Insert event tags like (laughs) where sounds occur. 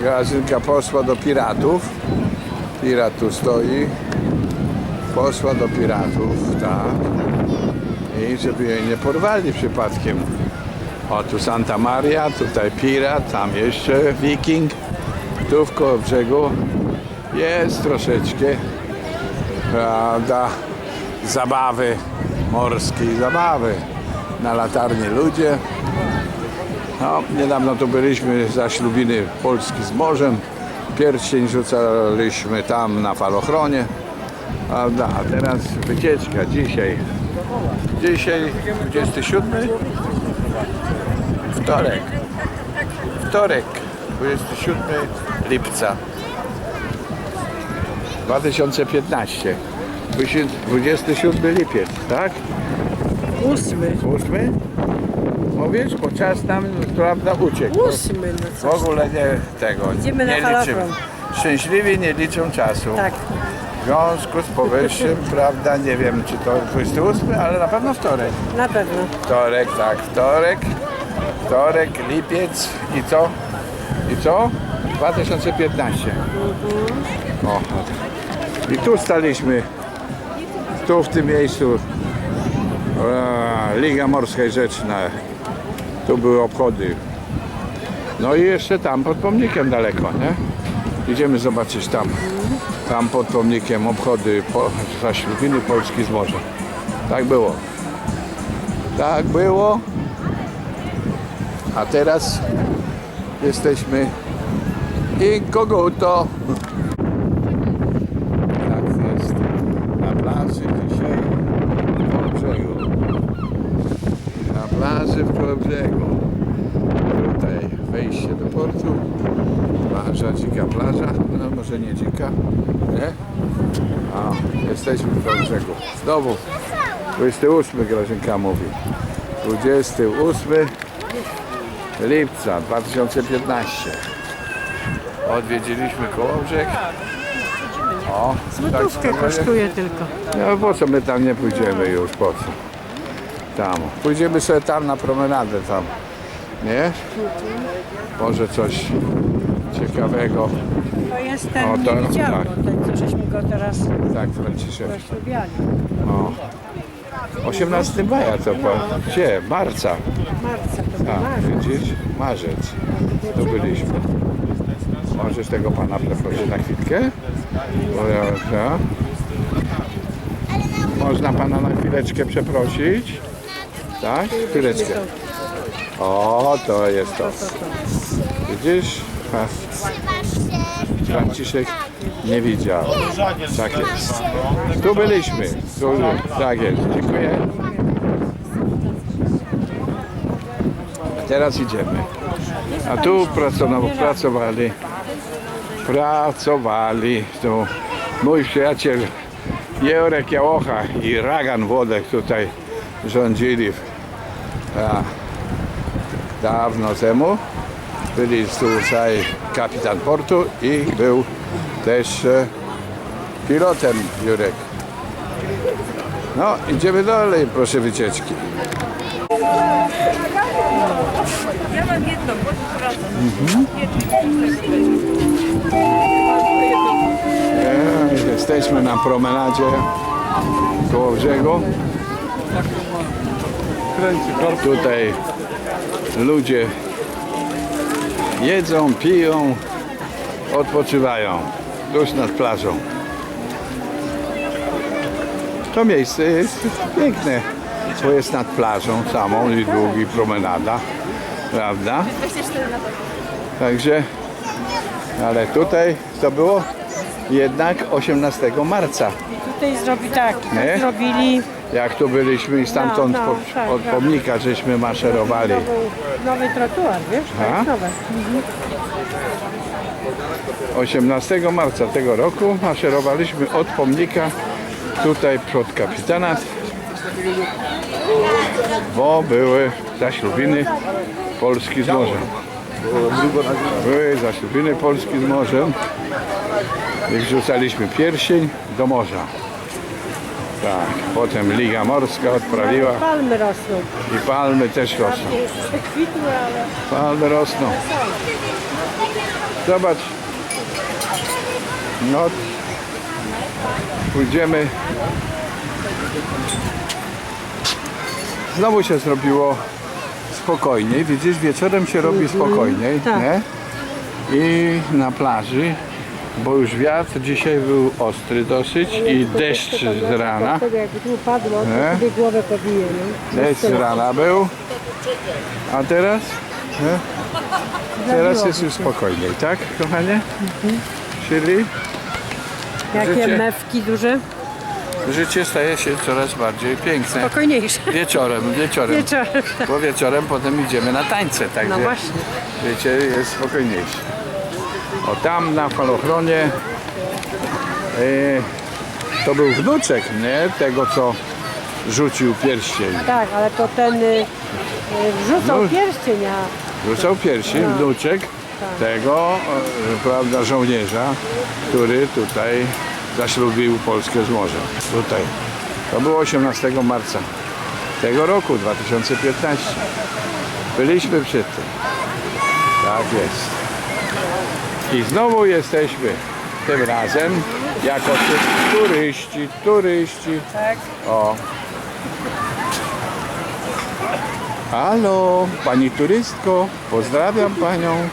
Grażynka poszła do piratów. Pirat tu stoi. Poszła do piratów, tak. I żeby jej nie porwali przypadkiem. O, tu Santa Maria, tutaj pirat, tam jeszcze wiking. Tu w koło brzegu jest troszeczkę, prawda, zabawy morskiej, zabawy. Na latarnie ludzie. No, niedawno tu byliśmy za ślubiny Polski z morzem. Pierścień rzucaliśmy tam na falochronie. Prawda? A teraz wycieczka dzisiaj. Dzisiaj 27 wtorek. Wtorek 27 lipca 2015. 27 lipiec, tak? Ósmy. 8? Mówisz, bo czas nam, prawda, uciekł. Ósmy, no W co? ogóle nie tego, Idziemy na nie liczymy. falafel. Szczęśliwi nie liczą czasu. Tak. W związku z powyższym, (laughs) prawda, nie wiem czy to 28, ale na pewno wtorek. Na pewno. Wtorek, tak, wtorek, wtorek, lipiec i co? I co? 2015. O, I tu staliśmy, tu w tym miejscu, Liga Morska i Rzeczna. Tu były obchody. No i jeszcze tam pod pomnikiem daleko, nie? Idziemy zobaczyć tam. Tam pod pomnikiem obchody po, zaślubiny Polski z morza. Tak było. Tak było. A teraz jesteśmy inkoguto. Tak jest. Na plaży dzisiaj w Kołobrzegu. Na Kołobrzegu. Tutaj wejście do portu. Plaża, dzika plaża. No może nie dzika, nie? A, jesteśmy w Kołobrzegu. Znowu 28 Grażynka mówi. 28 lipca 2015. Odwiedziliśmy Kołobrzeg. O, Złotówkę tak, kosztuje tylko. No po co my tam nie pójdziemy już, po co? Tam. Pójdziemy sobie tam na promenadę tam. Nie? Może coś ciekawego. To jest O, ten to- niewidzialny, tak. ten co żeśmy go teraz Tak, Franciszek. rozstawiali. No. 18 maja to po, gdzie? Marca. Marca to był A, marzec. widzisz? Marzec. Tu byliśmy. Możesz tego pana przeprosić na chwilkę? Bo ja, ja. Można pana na chwileczkę przeprosić? Tak? Chwileczkę. O, to jest to. Widzisz? Ha. Franciszek nie widział. Tak jest. Tu byliśmy. Tu, tak jest. Dziękuję. Teraz idziemy. A tu pracowali, pracowali, pracowali tu mój przyjaciel Jeurek Jałocha i Ragan Włodek tutaj rządzili a, dawno temu. Byli tutaj kapitan portu i był też e, pilotem Jurek. No, idziemy dalej, proszę wycieczki. Ja mam jedną, E, Jesteśmy na promenadzie koło brzegu. Tutaj ludzie jedzą, piją, odpoczywają tuż nad plażą. To miejsce jest piękne, bo jest nad plażą samą i długi promenada, prawda? Także, ale tutaj to było jednak 18 marca. Tutaj zrobi tak, Nie? zrobili Jak tu byliśmy i stamtąd No, no, po, tak, od tak. pomnika żeśmy maszerowali. nową, nowy trotuar, wiesz? Aha. nowe. 18 marca tego roku maszerowaliśmy od pomnika tutaj przed kapitanat, bo były zaślubiny Polski z morzem. Były zaślubiny Polski z morzem i wrzucaliśmy pierścień do morza. Tak, potem Liga Morska odprawiła Palmy rosną. i palmy też rosną. Ale Palmy rosną. Zobacz. No. Pójdziemy. Znowu się zrobiło spokojniej. Widzisz, wieczorem się robi spokojniej, tak. nie? I na plaży, bo już wiatr dzisiaj był ostry dosyć i deszcz z rana. Dlatego jakby tu padło, to Nie? sobie głowę pobije, nie? Deszcz z rana był. A teraz? Nie? Teraz jest już spokojniej, tak, kochanie? Czyli Jakie mewki duże? życie staje się coraz bardziej piękne. Spokojniejsze. Wieczorem, wieczorem. Wieczorem. Bo wieczorem potem idziemy na tańce, także No właśnie. wiecie, jest spokojniejsze. O tam na falochronie e, to był wnuczek, nie? Tego co rzucił pierścień. Tak, ale to ten y, y, wrzucał No. pierścień, a Rzucał pierścień, wnuczek tego, e, prawda, żołnierza, który tutaj zaślubił Polskę z morzem. Tutaj. To było 18 marca tego roku, 2015. Byliśmy przy tym. Tak jest. I znowu jesteśmy tym razem jako turyści, turyści. tak. O. Halo, pani turystko, pozdrawiam panią.